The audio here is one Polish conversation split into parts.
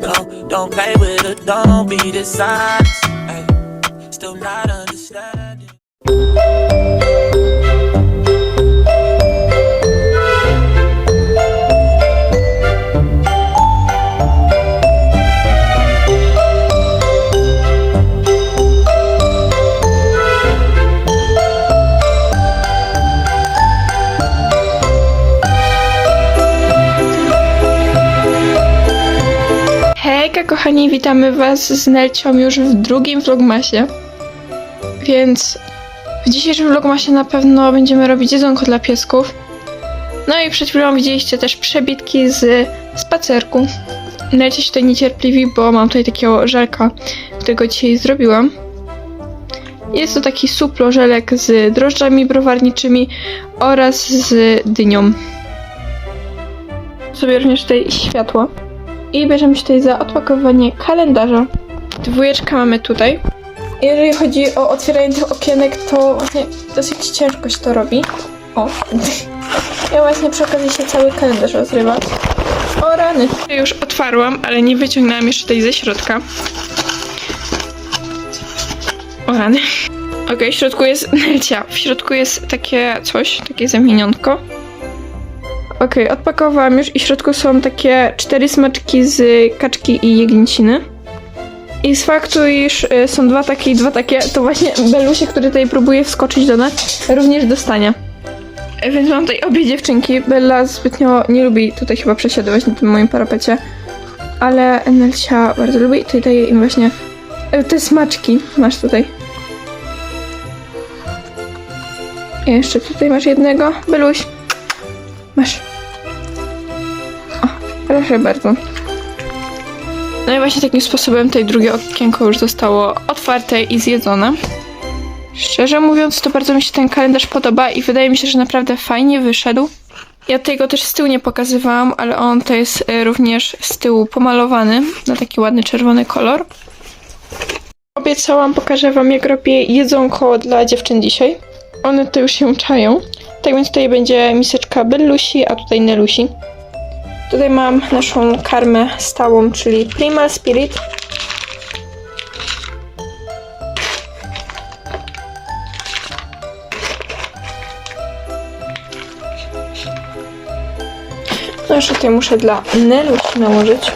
Don't, don't play with it, don't be dishonest. Ay, still not understanding. Kochani, witamy was z Nelcią już w drugim vlogmasie. Więc w dzisiejszym vlogmasie na pewno będziemy robić jedzonko dla piesków. No i przed chwilą widzieliście też przebitki z spacerku. Nelcia się tutaj niecierpliwi, bo mam tutaj takiego żelka, którego dzisiaj zrobiłam. Jest to taki suplo żelek z drożdżami browarniczymi oraz z dynią. Sobie również tutaj światło. I bierzemy się tutaj za odpakowanie kalendarza. Dwójeczkę mamy tutaj. Jeżeli chodzi o otwieranie tych okienek, to właśnie dosyć ciężko się to robi. O. Ja właśnie przy okazji się cały kalendarz rozrywa. O rany. Już otwarłam, ale nie wyciągnęłam jeszcze tej ze środka. O rany. Okej, w środku jest Nelcia. W środku jest takie coś, takie zamienionko. Okej, odpakowałam już i w środku są takie cztery smaczki z kaczki i jagnięciny. I z faktu, iż y, są dwa takie i dwa takie, to właśnie Belusie, który tutaj próbuje wskoczyć do nas, również dostanie. E, Więc mam tutaj obie dziewczynki. Bella zbytnio nie lubi tutaj chyba przesiadywać na tym moim parapecie. Ale Nelcia bardzo lubi i tutaj daję im właśnie e, te smaczki. Masz tutaj. I jeszcze tutaj masz jednego. Beluś. Masz. Proszę bardzo. No i właśnie takim sposobem tutaj drugie okienko już zostało otwarte i zjedzone. Szczerze mówiąc, to bardzo mi się ten kalendarz podoba i wydaje mi się, że naprawdę fajnie wyszedł. Ja tego też z tyłu nie pokazywałam, ale on to jest e, również z tyłu pomalowany na taki ładny czerwony kolor. Obiecałam, pokażę wam jak robię jedzonko dla dziewczyn dzisiaj. One to już się czają. Tak więc tutaj będzie miseczka Bellusi, a tutaj Nelusi. Tutaj mam naszą karmę stałą, czyli Primal Spirit. No jeszcze tutaj muszę dla Nelusi nałożyć.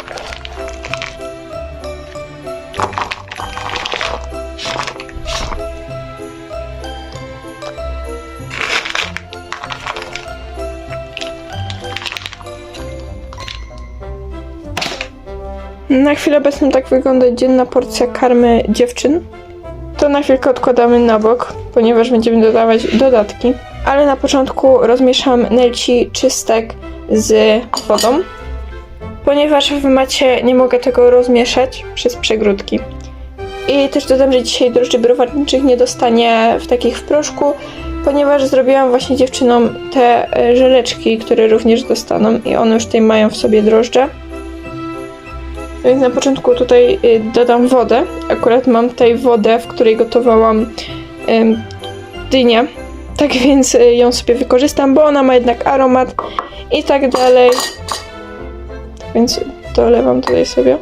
Na chwilę obecną tak wygląda dzienna porcja karmy dziewczyn. To na chwilkę odkładamy na bok, ponieważ będziemy dodawać dodatki. Ale na początku rozmieszam nelci czystek z wodą. Ponieważ w macie nie mogę tego rozmieszać przez przegródki. I też dodam, że dzisiaj drożdży browarniczych nie dostanie w takich w proszku, ponieważ zrobiłam właśnie dziewczynom te e, żeleczki, które również dostaną i one już tutaj mają w sobie drożdże. Więc na początku tutaj y, dodam wodę. Akurat mam tutaj wodę, w której gotowałam dynię. Tak więc y, ją sobie wykorzystam, bo ona ma jednak aromat i tak dalej. Więc dolewam tutaj sobie.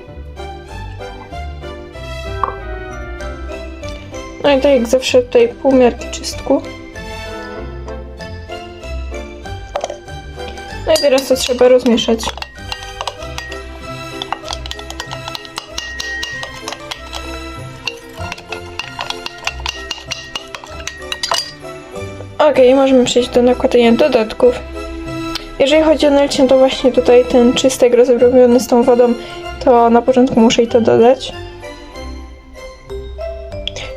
No i tak jak zawsze tutaj pół miarki czystku. No i teraz to trzeba rozmieszać. Okej, możemy przejść do nakładania dodatków. Jeżeli chodzi o nelcię, to właśnie tutaj ten czystek rozrobiony z tą wodą, to na początku muszę jej to dodać.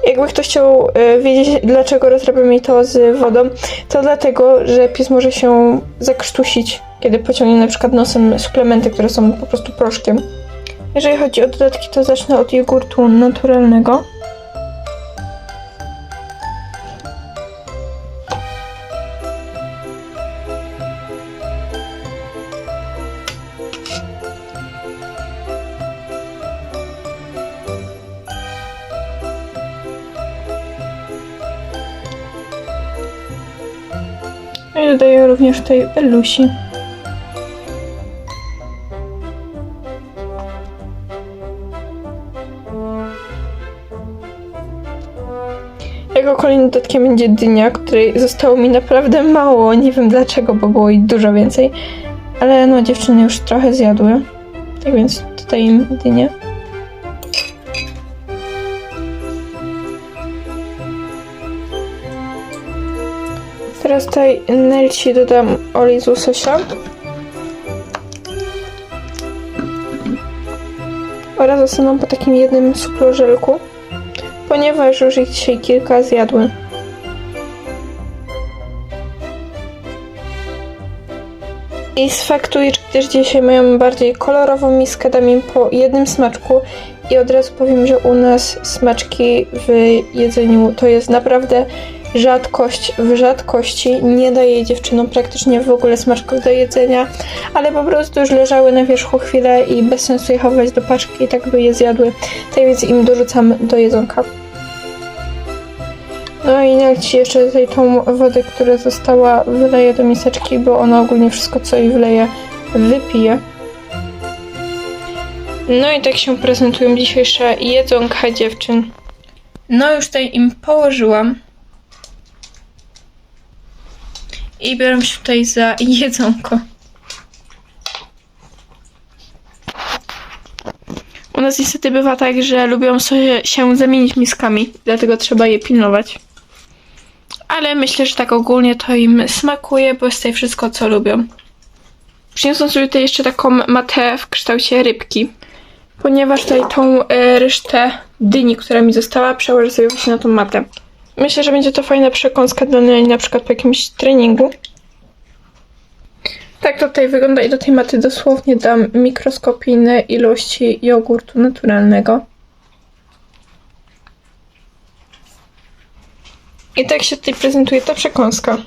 Jakby ktoś chciał y, wiedzieć, dlaczego rozrabiamy to z wodą, to dlatego, że pies może się zakrztusić, kiedy pociągnie na przykład nosem suplementy, które są po prostu proszkiem. Jeżeli chodzi o dodatki, to zacznę od jogurtu naturalnego. I dodaję również tej belusi. Jego kolejnym dodatkiem będzie dynia, której zostało mi naprawdę mało. Nie wiem dlaczego, bo było jej dużo więcej. Ale no, dziewczyny już trochę zjadły. Tak więc tutaj im dynię. Teraz tutaj Nelci dodam olej z łososia. Oraz zostaną po takim jednym cukrożelku, ponieważ już ich dzisiaj kilka zjadły. I z faktu, że też dzisiaj mają bardziej kolorową miskę, dam im po jednym smaczku i od razu powiem, że u nas smaczki w jedzeniu to jest naprawdę rzadkość w rzadkości. Nie daję dziewczynom praktycznie w ogóle smaczków do jedzenia, ale po prostu już leżały na wierzchu chwilę i bez sensu je chować do paczki i tak by je zjadły. Tak więc im dorzucam do jedzonka. No i Nelci jeszcze tutaj tą wodę, która została, wyleje do miseczki, bo ona ogólnie wszystko, co jej wleje, wypije. No i tak się prezentują dzisiejsze jedzonka dziewczyn. No już tutaj im położyłam. I biorę się tutaj za jedzonko. U nas niestety bywa tak, że lubią sobie się zamienić miskami, dlatego trzeba je pilnować. Ale myślę, że tak ogólnie to im smakuje, bo jest tutaj wszystko, co lubią. Przyniosłam sobie tutaj jeszcze taką matę w kształcie rybki, ponieważ tutaj tą e, resztę dyni, która mi została, przełożę sobie właśnie na tą matę. Myślę, że będzie to fajna przekąska dla mnie na przykład po jakimś treningu. Tak to tutaj wygląda i do tej maty dosłownie dam mikroskopijne ilości jogurtu naturalnego. I tak się tutaj prezentuje ta przekąska.